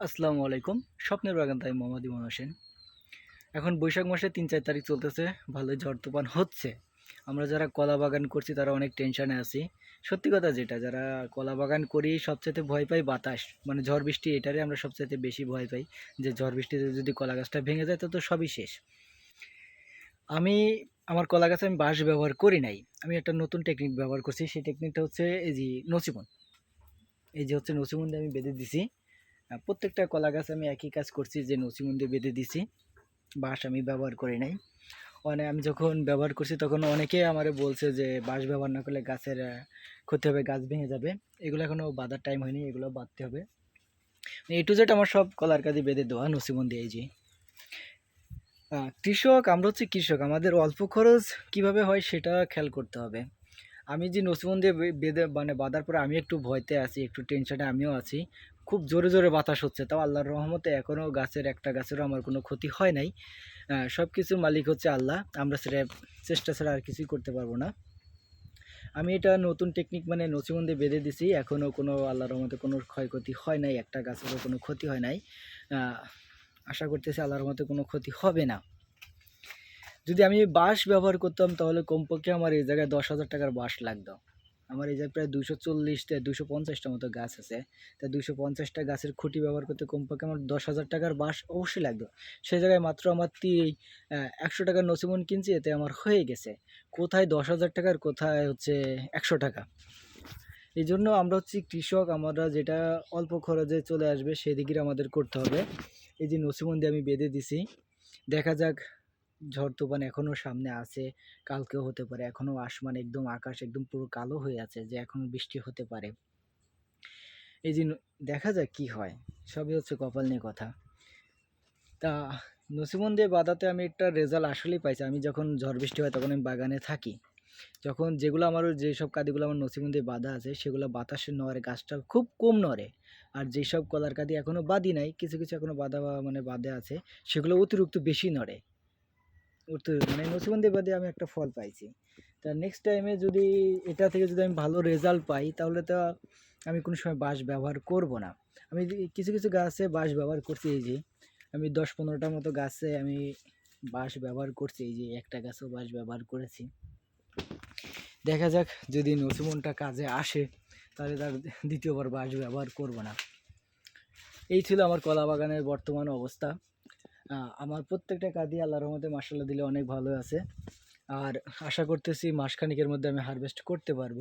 আসসালামু আলাইকুম। স্বপ্নের বাগান, তাই মোহাম্মদ ইমন হোসেন। এখন বৈশাখ মাসে তিন চার তারিখ চলতেছে, ভালো ঝড় তুফান হচ্ছে। আমরা যারা কলা বাগান করছি, তারা অনেক টেনশানে আছি। সত্যি কথা যেটা, যারা কলা বাগান করি সবচেয়ে ভয় পাই বাতাস। মানে ঝড় বৃষ্টি, এটারই আমরা সবচেয়ে বেশি ভয় পাই। যে ঝড় বৃষ্টিতে যদি কলা গাছটা ভেঙে যায়, তো তো সবই শেষ। আমি, আমার কলা গাছে আমি বাঁশ ব্যবহার করি নাই। আমি একটা নতুন টেকনিক ব্যবহার করছি, সেই টেকনিকটা হচ্ছে এই যে নচিমন এই যে হচ্ছে নচিমন দিয়ে আমি বেঁধে দিছি। প্রত্যেকটা কলা গাছ আমি একই কাজ করছি যে নচিমন দিয়ে বেঁধে দিছি। বাঁশ আমি ব্যবহার করি নাই। মানে আমি যখন ব্যবহার করছি তখন অনেকেই আমারে বলছে যে বাঁশ ব্যবহার না করলে গাছের ক্ষতি হবে, গাছ ভেঙে যাবে। এগুলো এখনও বাঁধার টাইম হয়নি, এগুলো বাঁধতে হবে। এ টু জেড আমার সব কলার কাজে বেঁধে দেওয়া নসিমন দিয়ে এই যে। কৃষক, আমরা হচ্ছে কৃষক, আমাদের অল্প খরচ কীভাবে হয় সেটা খেয়াল করতে হবে। আমি যে বে- বেঁধে মানে বাঁধার পরে আমি একটু ভয়তে আছি, একটু টেনশনে আমিও আছি। খুব জোরে জোরে বাতাস হচ্ছে। তাও আল্লাহর রহমতে এখনও গাছের একটা গাছেরও আমার কোনো ক্ষতি হয় নাই। সব কিছুর মালিক হচ্ছে আল্লাহ। আমরা সেটা চেষ্টা ছাড়া আর কিছুই করতে পারব না। আমি এটা নতুন টেকনিক মানে নচিমন বেঁধে দিছি। এখনও কোনো আল্লাহর রহমতে কোনো ক্ষয়ক্ষতি হয় নাই। একটা গাছেরও কোনো ক্ষতি হয় নাই। আশা করতেছি আল্লাহর রহমতে কোনো ক্ষতি হবে না। যদি আমি বাঁশ ব্যবহার করতাম তাহলে কমপক্ষে আমার এই জায়গায় দশ হাজার টাকার বাঁশ লাগতো। আমার এই জায়গায় প্রায় দুশো চল্লিশটা দুশো পঞ্চাশটা মতো গাছ আছে। তা দুশো পঞ্চাশটা গাছের খুঁটি ব্যবহার করতে কমপক্ষে আমার দশ হাজার টাকার বাঁশ অবশ্যই লাগতো সেই জায়গায় মাত্র আমার তি একশো টাকার নসিমন কিনছি, এতে আমার হয়ে গেছে। কোথায় দশ হাজার টাকার, কোথায় হচ্ছে একশো টাকা। এই জন্য আমরা হচ্ছি কৃষক, আমরা যেটা অল্প খরচে চলে আসবে সেদিকে আমাদের করতে হবে। এই যে নসিমন দিয়ে আমি বেঁধে দিছি। দেখা যাক ঝড় তুফান এখনও সামনে আছে, কালকেও হতে পারে। এখনও আসমান একদম আকাশ একদম পুরো কালো হয়ে আছে যে এখনও বৃষ্টি হতে পারে। এই যে দেখা যাক কি হয়। সবই হচ্ছে কপাল নিয়ে কথা। তা নসিমন দিয়ে বাদাতে আমি একটা রেজাল্ট আসলেই পাইছি। আমি যখন ঝড় বৃষ্টি হয় তখন আমি বাগানে থাকি। যখন যেগুলো আমার যেসব কাদিগুলো আমার নসিমন দিয়ে বাঁধা আছে, সেগুলো বাতাসে নড়ে, গাছটা খুব কম নড়ে। আর যেসব কলার কাদি এখনও বাঁধি নাই, কিছু কিছু এখনও বাঁধা মানে বাঁধে আছে, সেগুলো অতিরিক্ত বেশি নড়ে। অতি- মানে নসিমন দিয়ে বাদে আমি একটা ফল পাইছি। তা নেক্সট টাইমে যদি এটা থেকে যদি আমি ভালো রেজাল্ট পাই, তাহলে তো আমি কোনো সময় বাঁশ ব্যবহার করব না। আমি কিছু কিছু গাছে বাঁশ ব্যবহার করছি এই যে, আমি দশ পনেরোটার মতো গাছে আমি বাঁশ ব্যবহার করছি, এই যে একটা গাছেও বাঁশ ব্যবহার করেছি। দেখা যাক যদি নসিমনটা কাজে আসে, তাহলে তার দ্বিতীয়বার বাঁশ ব্যবহার করব না। এই ছিল আমার কলা বাগানের বর্তমান অবস্থা। আমার প্রত্যেকটা কাদি আল্লাহর রহমতে মাসাল্লাহ দিলে অনেক ভালো আছে। আর আশা করতেছি মাসখানিকের মধ্যে আমি হারভেস্ট করতে পারব।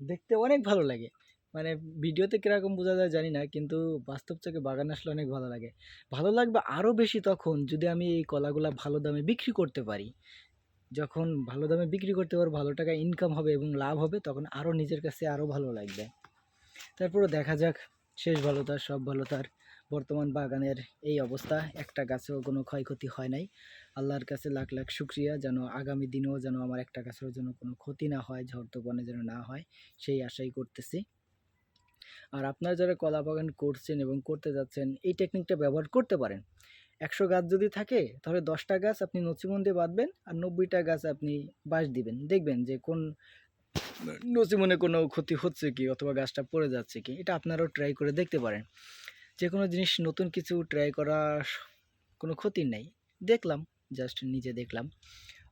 দেখতে অনেক ভালো লাগে। মানে ভিডিওতে কীরকম বোঝা যায় জানি না, কিন্তু বাস্তব চোখে বাগান আসলে অনেক ভালো লাগে। ভালো লাগবে আরও বেশি তখন যদি আমি এই কলাগুলা ভালো দামে বিক্রি করতে পারি। যখন ভালো দামে বিক্রি করতে পারব, ভালো টাকা ইনকাম হবে এবং লাভ হবে, তখন আরও নিজের কাছে আরও ভালো লাগবে। তারপরে দেখা যাক, শেষ ভালো তার, সব ভালো তার। বর্তমান বাগানের এই অবস্থা, একটা গাছেও কোনো ক্ষয়ক্ষতি হয় নাই। আল্লাহর কাছে লাখ লাখ শুক্রিয়া, যেন আগামী দিনেও যেন আমার একটা গাছের যেন কোনো ক্ষতি না হয় ঝড় তুফানে যেন না হয়, সেই আশাই করতেছি। আর আপনারা যারা কলা বাগান করছেন এবং করতে যাচ্ছেন, এই টেকনিকটা ব্যবহার করতে পারেন। একশো গাছ যদি থাকে, তাহলে দশটা গাছ আপনি নচিমন দিয়ে বাঁধবেন আর নব্বইটা গাছ আপনি বাঁশ দিবেন। দেখবেন যে কোন নচিমনে কোনো ক্ষতি হচ্ছে কি, অথবা গাছটা পড়ে যাচ্ছে কি, এটা আপনারাও ট্রাই করে দেখতে পারেন। যে কোনো জিনিস নতুন কিছু ট্রাই করা স- কোনো ক্ষতি নেই। দেখলাম জাস্ট নিজে দেখলাম।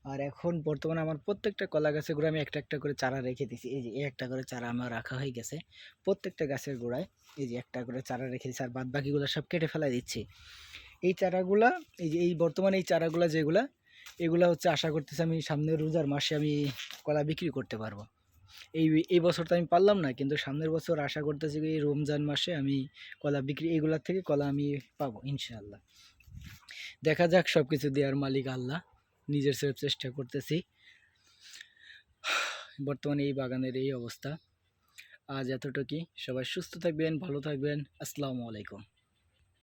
আর এখন বর্তমানে আমার প্রত্যেকটা কলা গাছের গোড়ায় আমি একটা একটা করে চারা রেখে দিছি এই যে একটা করে চারা আমার রাখা হয়ে গেছে। প্রত্যেকটা গাছের গোড়ায় এই যে, একটা করে চারা রেখে দিচ্ছি আর বাদ বাকিগুলো সব কেটে ফেলা দিচ্ছি। এই চারাগুলা, এই যে, এই বর্তমানে এই চারাগুলা যেগুলা, এগুলা হচ্ছে আশা করতেছি আমি সামনের রোজার মাসে আমি কলা বিক্রি করতে পারব। এই এই বছর তো আমি পারলাম না, কিন্তু সামনের বছর আশা করতেছি এই রমজান মাসে আমি কলা বিক্রি এইগুলার থেকে কলা আমি পাবো, ইনশাআল্লাহ। দেখা যাক সব কিছু দেওয়ার মালিক আল্লাহ, নিজের সেলফ চেষ্টা করতেছি। বর্তমানে এই বাগানের এই অবস্থা। আজ এতটুকুই, সবাই সুস্থ থাকবেন, ভালো থাকবেন, আসসালামু আলাইকুম।